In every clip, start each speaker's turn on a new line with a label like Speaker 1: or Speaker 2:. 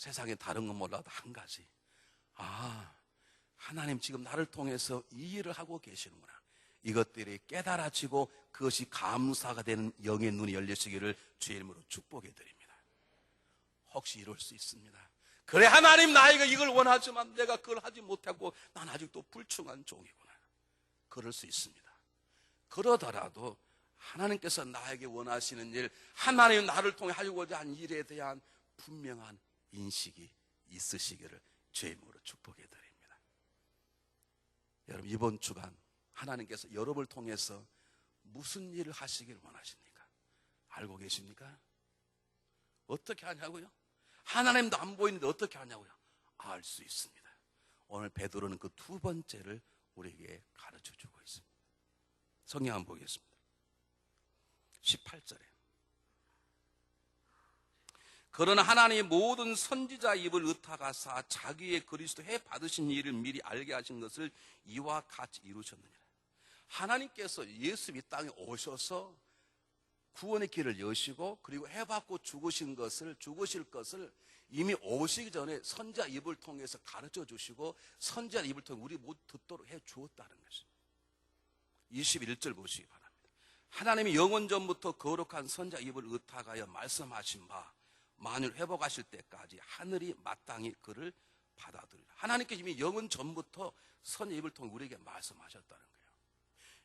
Speaker 1: 세상에 다른 건 몰라도 한 가지. 아, 하나님 지금 나를 통해서 이 일을 하고 계시는구나. 이것들이 깨달아지고 그것이 감사가 되는 영의 눈이 열리시기를 주의 이름으로 축복해 드립니다. 혹시 이럴 수 있습니다. 그래 하나님 나에게 이걸 원하지만 내가 그걸 하지 못하고 난 아직도 불충한 종이구나. 그럴 수 있습니다. 그러더라도 하나님께서 나에게 원하시는 일, 하나님 나를 통해 하려고자 한 일에 대한 분명한 인식이 있으시기를 이름으로 축복해 드립니다. 여러분 이번 주간 하나님께서 여러분을 통해서 무슨 일을 하시기를 원하십니까? 알고 계십니까? 어떻게 하냐고요? 하나님도 안 보이는데 어떻게 하냐고요? 알 수 있습니다. 오늘 베드로는 그 두 번째를 우리에게 가르쳐 주고 있습니다. 성경 한번 보겠습니다. 18절에 그러나 하나님의 모든 선지자 입을 의탁하사 자기의 그리스도 해 받으신 일을 미리 알게 하신 것을 이와 같이 이루셨느니라. 하나님께서 예수 이 땅에 오셔서 구원의 길을 여시고 그리고 해받고 죽으신 것을 죽으실 것을 이미 오시기 전에 선자 입을 통해서 가르쳐 주시고 선자 입을 통해 우리 못 듣도록 해 주었다는 것입니다. 21절 보시기 바랍니다. 하나님이 영원 전부터 거룩한 선자 입을 의탁하여 말씀하신 바 만일 회복하실 때까지 하늘이 마땅히 그를 받아들이라. 하나님께 이미 영원 전부터 선자 입을 통해 우리에게 말씀하셨다는 거예요.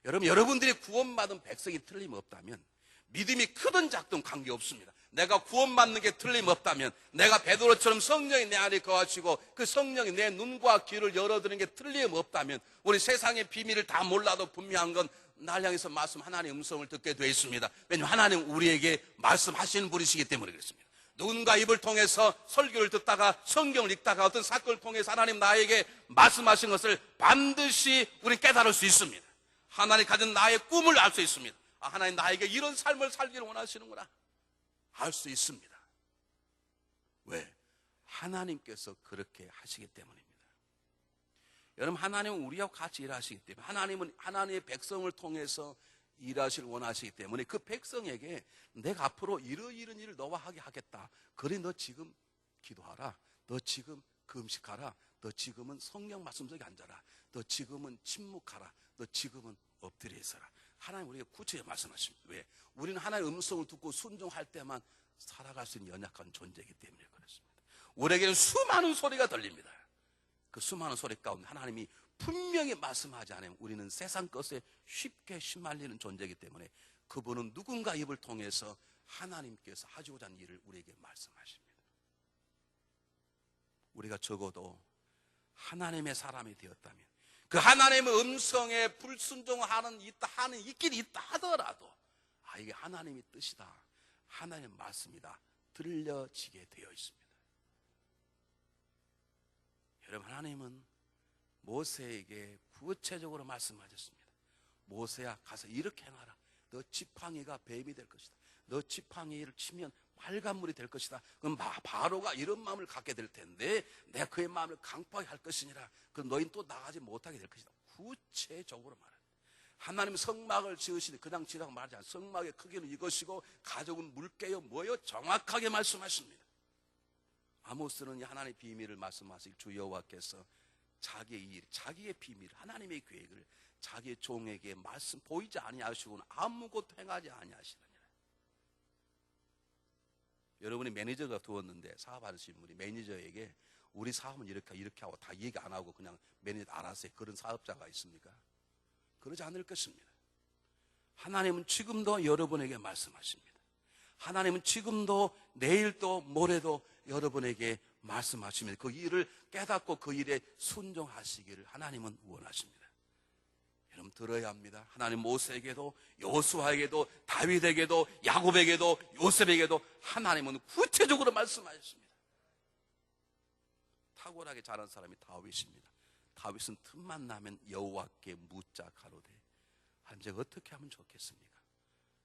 Speaker 1: 여러분 여러분들이 구원받은 백성이 틀림없다면 믿음이 크든 작든 관계없습니다. 내가 구원받는 게 틀림없다면 내가 베드로처럼 성령이 내 안에 거하시고 그 성령이 내 눈과 귀를 열어드는 게 틀림없다면 우리 세상의 비밀을 다 몰라도 분명한 건 날 향해서 말씀 하나님의 음성을 듣게 되어 있습니다. 왜냐하면 하나님 우리에게 말씀하시는 분이시기 때문에 그렇습니다. 누군가 입을 통해서 설교를 듣다가 성경을 읽다가 어떤 사건을 통해서 하나님 나에게 말씀하신 것을 반드시 우리는 깨달을 수 있습니다. 하나님 가진 나의 꿈을 알 수 있습니다. 아, 하나님 나에게 이런 삶을 살기를 원하시는구나. 알 수 있습니다. 왜? 하나님께서 그렇게 하시기 때문입니다. 여러분, 하나님은 우리와 같이 일하시기 때문에, 하나님은 하나님의 백성을 통해서 일하실 원하시기 때문에 그 백성에게 내가 앞으로 이러이런 일을 너와 하게 하겠다. 그래, 너 지금 기도하라. 너 지금 금식하라. 너 지금은 성령 말씀 속에 앉아라. 너 지금은 침묵하라. 너 지금은 엎드려 있어라. 하나님 우리에게 구체적으로 말씀하십니다. 왜? 우리는 하나님의 음성을 듣고 순종할 때만 살아갈 수 있는 연약한 존재이기 때문에 그렇습니다. 우리에게는 수많은 소리가 들립니다. 그 수많은 소리 가운데 하나님이 분명히 말씀하지 않으면 우리는 세상 것에 쉽게 휘말리는 존재이기 때문에 그분은 누군가 입을 통해서 하나님께서 하시고자 하는 일을 우리에게 말씀하십니다. 우리가 적어도 하나님의 사람이 되었다면 그 하나님의 음성에 불순종하는 있다 하는 있긴 있다 하더라도 아 이게 하나님의 뜻이다 하나님의 말씀이다 들려지게 되어 있습니다. 여러분 하나님은 모세에게 구체적으로 말씀하셨습니다. 모세야 가서 이렇게 행하라. 너 지팡이가 뱀이 될 것이다. 너 지팡이를 치면 빨간 물이 될 것이다. 그럼 바로가 이런 마음을 갖게 될 텐데 내가 그의 마음을 강팍하게 할 것이니라. 그럼 너희는 또 나가지 못하게 될 것이다. 구체적으로 말합니다. 하나님 성막을 지으시니 그냥 지라고 말하지 않아요. 성막의 크기는 이것이고 가족은 물개요 뭐요 정확하게 말씀하십니다. 아모스는 하나님의 비밀을 말씀하실 주 여호와께서 자기의 일, 자기의 비밀, 하나님의 계획을 자기의 종에게 말씀 보이지 아니하시고는 아무것도 행하지 아니하시느니라. 여러분이 매니저가 두었는데 사업하시는 분이 매니저에게 우리 사업은 이렇게 이렇게 하고 다 얘기 안 하고 그냥 매니저 알아서 그런 사업자가 있습니까? 그러지 않을 것입니다. 하나님은 지금도 여러분에게 말씀하십니다. 하나님은 지금도 내일도 모레도 여러분에게 말씀하십니다. 그 일을 깨닫고 그 일에 순종하시기를 하나님은 원하십니다. 여러분 들어야 합니다. 하나님 모세에게도 여수아에게도 다윗에게도 야곱에게도 요셉에게도 하나님은 구체적으로 말씀하셨습니다. 탁월하게 자란 사람이 다윗입니다. 다윗은 틈만 나면 여호와께 묻자 가로되 한적 어떻게 하면 좋겠습니까?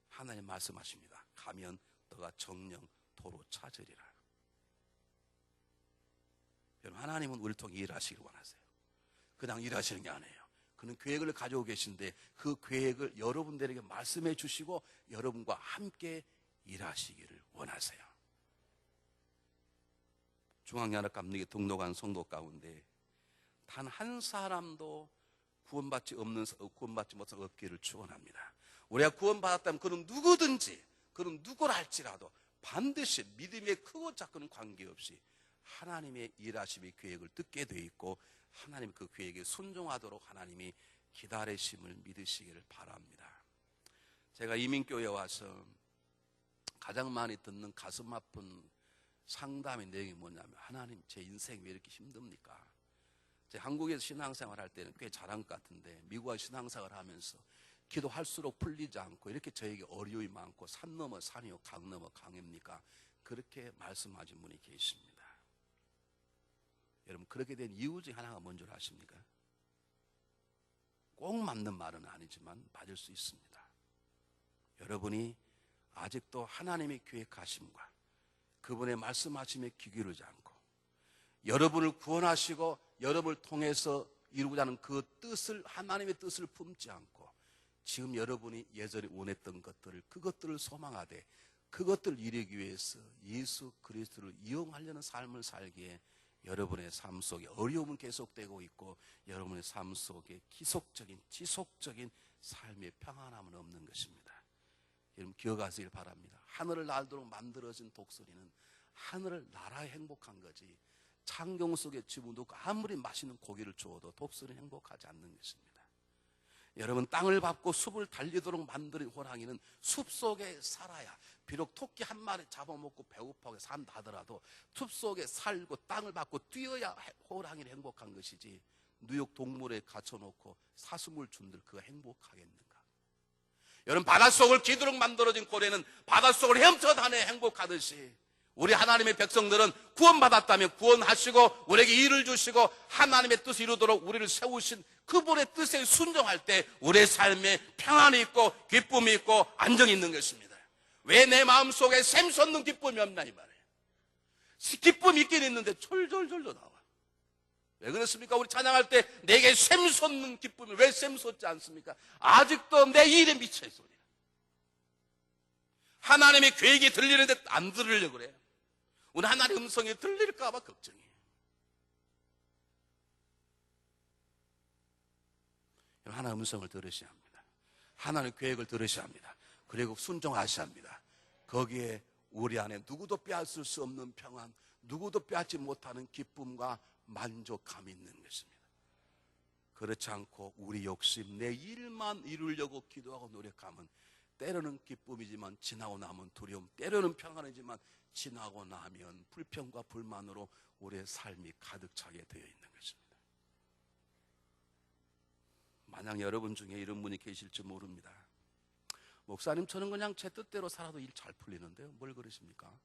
Speaker 1: 하나님 말씀하십니다. 가면 너가 정령 도로 찾으리라. 여러분 하나님은 우리를 통해 일하시길 원하세요. 그냥 일하시는 게 아니에요. 그는 계획을 가지고 계신데 그 계획을 여러분들에게 말씀해 주시고 여러분과 함께 일하시기를 원하세요. 중앙연합 감리교 등록한 성도 가운데 단 한 사람도 구원받지 없는 구원받지 못한 없기를 축원합니다. 우리가 구원받았다면 그는 누구든지 그는 누구라 할지라도 반드시 믿음의 크고 작은 관계없이 하나님의 일하심의 계획을 듣게 돼 있고 하나님 그 계획에 순종하도록 하나님이 기다리심을 믿으시기를 바랍니다. 제가 이민교회 와서 가장 많이 듣는 가슴 아픈 상담의 내용이 뭐냐면 하나님 제 인생이 왜 이렇게 힘듭니까? 제 한국에서 신앙생활 할 때는 꽤 잘한 것 같은데 미국와 신앙생활 하면서 기도할수록 풀리지 않고 이렇게 저에게 어려움이 많고 산 넘어 산이요 강 넘어 강입니까? 그렇게 말씀하신 분이 계십니다. 여러분 그렇게 된 이유 중 하나가 뭔 줄 아십니까? 꼭 맞는 말은 아니지만 맞을 수 있습니다. 여러분이 아직도 하나님의 계획하심과 그분의 말씀하심에 귀 기울이지 않고 여러분을 구원하시고 여러분을 통해서 이루고자 하는 그 뜻을 하나님의 뜻을 품지 않고 지금 여러분이 예전에 원했던 것들을 그것들을 소망하되 그것들을 이루기 위해서 예수 그리스도를 이용하려는 삶을 살기에 여러분의 삶 속에 어려움은 계속되고 있고 여러분의 삶 속에 기속적인 지속적인 삶의 평안함은 없는 것입니다. 여러분 기억하시길 바랍니다. 하늘을 날도록 만들어진 독수리는 하늘을 날아 행복한 거지 창경 속에 집어넣고 아무리 맛있는 고기를 주어도 독수리는 행복하지 않는 것입니다. 여러분 땅을 밟고 숲을 달리도록 만드는 호랑이는 숲 속에 살아야 비록 토끼 한 마리 잡아먹고 배고파게 산다 하더라도 숲 속에 살고 땅을 밟고 뛰어야 호랑이는 행복한 것이지 뉴욕 동물에 갇혀놓고 사슴을 준들 그가 행복하겠는가? 여러분 바닷속을 기도록 만들어진 고래는 바닷속을 헤엄쳐 다녀 행복하듯이 우리 하나님의 백성들은 구원받았다면 구원하시고 우리에게 일을 주시고 하나님의 뜻을 이루도록 우리를 세우신 그분의 뜻에 순종할 때 우리의 삶에 평안이 있고 기쁨이 있고 안정이 있는 것입니다. 왜 내 마음속에 샘솟는 기쁨이 없나 이 말이에요. 기쁨이 있긴 있는데 철절절로 나와. 왜 그렇습니까? 우리 찬양할 때 내게 샘솟는 기쁨이 왜 샘솟지 않습니까? 아직도 내 일에 미쳐 있어. 하나님의 계획이 들리는데 안 들으려고 그래요. 우리 하나님의 음성이 들릴까봐 걱정이에요. 하나님의 음성을 들으셔야 합니다. 하나님의 계획을 들으셔야 합니다. 그리고 순종하셔야 합니다. 거기에 우리 안에 누구도 빼앗을 수 없는 평안, 누구도 빼앗지 못하는 기쁨과 만족감이 있는 것입니다. 그렇지 않고 우리 욕심, 내 일만 이루려고 기도하고 노력하면 때로는 기쁨이지만 지나고 나면 두려움, 때로는 평안이지만 지나고 나면 불평과 불만으로 우리의 삶이 가득 차게 되어 있는 것입니다. 만약 여러분 중에 이런 분이 계실지 모릅니다. 목사님, 저는 그냥 제 뜻대로 살아도 일 잘 풀리는데요. 뭘 그러십니까?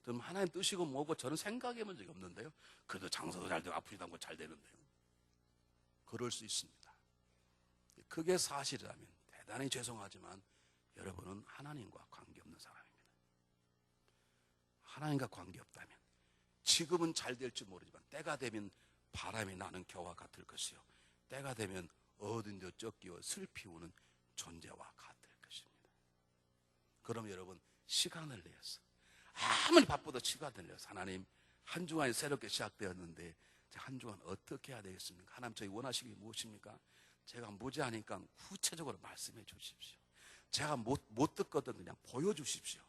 Speaker 1: 그럼 하나님 뜻이고 뭐고 저는 생각해 본 적이 없는데요. 그래도 장사도 잘 되고 아프지도 않고 잘 되는데요. 그럴 수 있습니다. 그게 사실이라면 대단히 죄송하지만 여러분은 하나님과 관계없는 사람입니다. 하나님과 관계없다면 지금은 잘 될지 모르지만 때가 되면 바람이 나는 겨와 같을 것이요. 때가 되면 어딘데 쫓기어 슬피 우는 존재와 같을 것입니다. 그럼 여러분 시간을 내서 아무리 바빠도 시간을 내서 하나님 한 주간이 새롭게 시작되었는데 한 주간 어떻게 해야 되겠습니까? 하나님 저희 원하시기 무엇입니까? 제가 무지하니까 구체적으로 말씀해 주십시오. 제가 못, 못 듣거든 그냥 보여주십시오.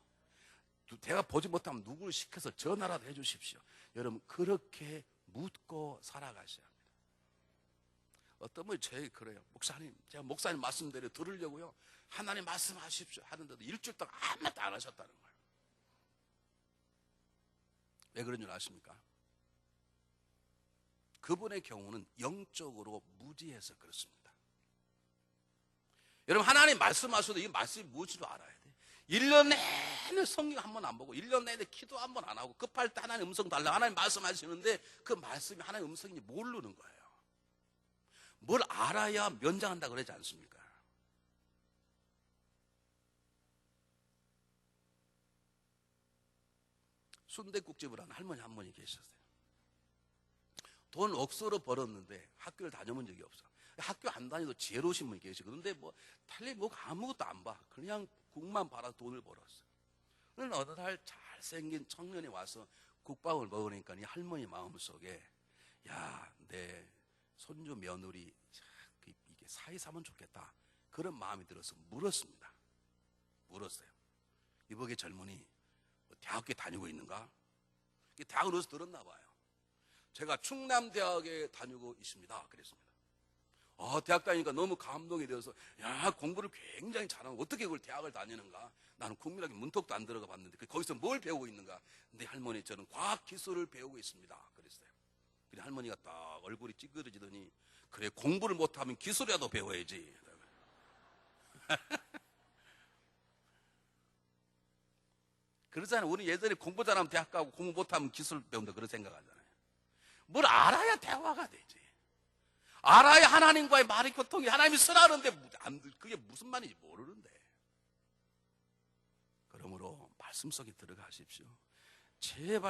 Speaker 1: 제가 보지 못하면 누구를 시켜서 전화라도 해 주십시오. 여러분, 그렇게 묻고 살아가셔야 합니다. 어떤 분이 저에게 그래요. 목사님, 제가 목사님 말씀대로 들으려고요. 하나님 말씀하십시오. 하는데도 일주일 동안 아무것도 안 하셨다는 거예요. 왜 그런 줄 아십니까? 그분의 경우는 영적으로 무지해서 그렇습니다. 여러분, 하나님 말씀하셔도 이 말씀이 무엇인지 알아야 돼. 1년 내내 성경 한 번 안 보고, 1년 내내 기도 한 번 안 하고, 급할 때 하나님 음성 달라. 하나님 말씀하시는데 그 말씀이 하나님 음성인지 모르는 거예요. 뭘 알아야 면장한다 그러지 않습니까? 순대국집을 하는 할머니 한 분이 계셨어요. 돈 억수로 벌었는데 학교를 다녀본 적이 없어. 학교 안 다니도 지혜로우신 분이 계시고 그런데 뭐 달리 뭐 아무것도 안 봐. 그냥 국만 팔아 돈을 벌었어. 그런 어느 날 잘생긴 청년이 와서 국밥을 먹으니까 이 할머니 마음속에 야, 내 손주 며느리 참, 그 이게 사이 사면 좋겠다. 그런 마음이 들어서 물었습니다. 물었어요. 이보게 젊은이 뭐 대학교 다니고 있는가? 대학을 어디서 들었나 봐요. 제가 충남대학에 다니고 있습니다. 그랬습니다. 아, 대학 다니니까 너무 감동이 되어서, 야, 공부를 굉장히 잘하고, 어떻게 그걸 대학을 다니는가? 나는 국민학교 문턱도 안 들어가 봤는데, 그 거기서 뭘 배우고 있는가? 근데 할머니, 저는 과학 기술을 배우고 있습니다. 그랬어요. 그래, 할머니가 딱 얼굴이 찌그러지더니, 그래, 공부를 못하면 기술이라도 배워야지. 그러잖아요. 우리 예전에 공부 잘하면 대학 가고 공부 못하면 기술 배운다 그런 생각하잖아요. 뭘 알아야 대화가 되지. 알아야 하나님과의 말이 교통이 하나님이 쓰라는데 안, 그게 무슨 말인지 모르는데. 그러므로 말씀 속에 들어가십시오. 제발